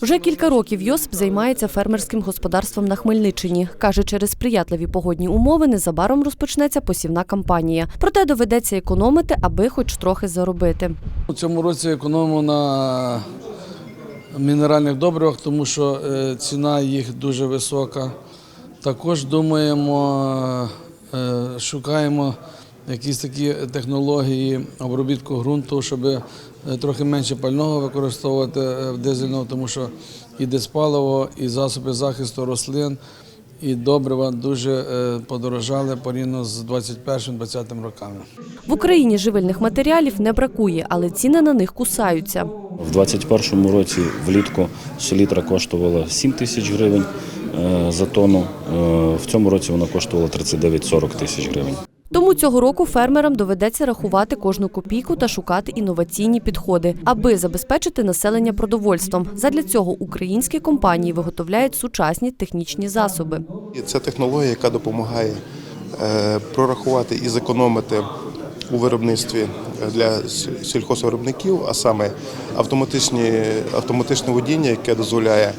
Вже кілька років Йосип займається фермерським господарством на Хмельниччині. Каже, через сприятливі погодні умови незабаром розпочнеться посівна кампанія. Проте доведеться економити, аби хоч трохи заробити. У цьому році економимо на мінеральних добривах, тому що е, ціна їх дуже висока. Також думаємо, е, шукаємо якісь такі технології обробітку ґрунту, щоб е, трохи менше пального використовувати е, в дизельного, тому що і диспаливо, і засоби захисту рослин, і добрива дуже е, подорожали порівняно з 21-20 роками. В Україні живильних матеріалів не бракує, але ціни на них кусаються. В 2021 році влітку селітра коштувала 7 тисяч гривень за тонну. В цьому році вона коштувала 39-40 тисяч гривень. Тому цього року фермерам доведеться рахувати кожну копійку та шукати інноваційні підходи, аби забезпечити населення продовольством. Задля цього українські компанії виготовляють сучасні технічні засоби. Це технологія, яка допомагає е, прорахувати і зекономити у виробництві для с- сільхозвиробників, а саме автоматичні, автоматичне водіння, яке дозволяє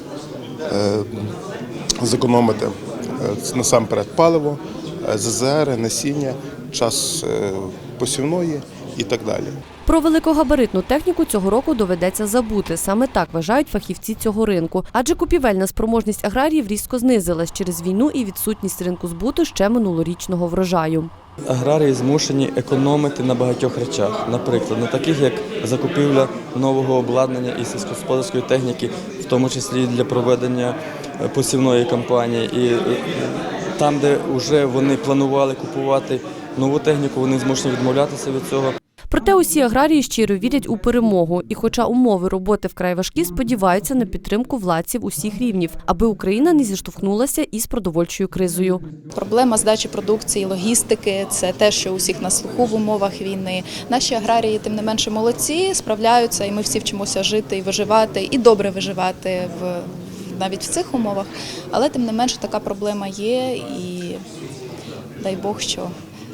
е, зекономити е, насамперед паливо, е, ЗЗР, насіння, час е, посівної і так далі. Про великогабаритну техніку цього року доведеться забути. Саме так вважають фахівці цього ринку. Адже купівельна спроможність аграріїв різко знизилась через війну і відсутність ринку збуту ще минулорічного врожаю. Аграрії змушені економити на багатьох речах, наприклад, на таких як закупівля нового обладнання і сільськогосподарської техніки, в тому числі для проведення е, посівної кампанії. І там, де вже вони планували купувати нову техніку, вони змушені відмовлятися від цього. Проте усі аграрії щиро вірять у перемогу. І, хоча умови роботи вкрай важкі, сподіваються на підтримку владців усіх рівнів, аби Україна не зіштовхнулася із продовольчою кризою. Проблема здачі продукції, логістики це те, що у всіх на слуху в умовах війни. Наші аграрії, тим не менше, молодці, справляються, і ми всі вчимося жити і виживати, і добре виживати в навіть в цих умовах. Але тим не менше така проблема є, і дай Бог, що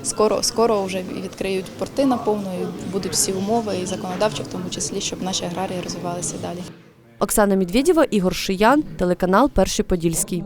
скоро, скоро вже відкриють порти наповну, і будуть всі умови, і законодавчі, в тому числі, щоб наші аграрії розвивалися далі. Оксана Медведєва, Ігор Шиян, телеканал Перший Подільський.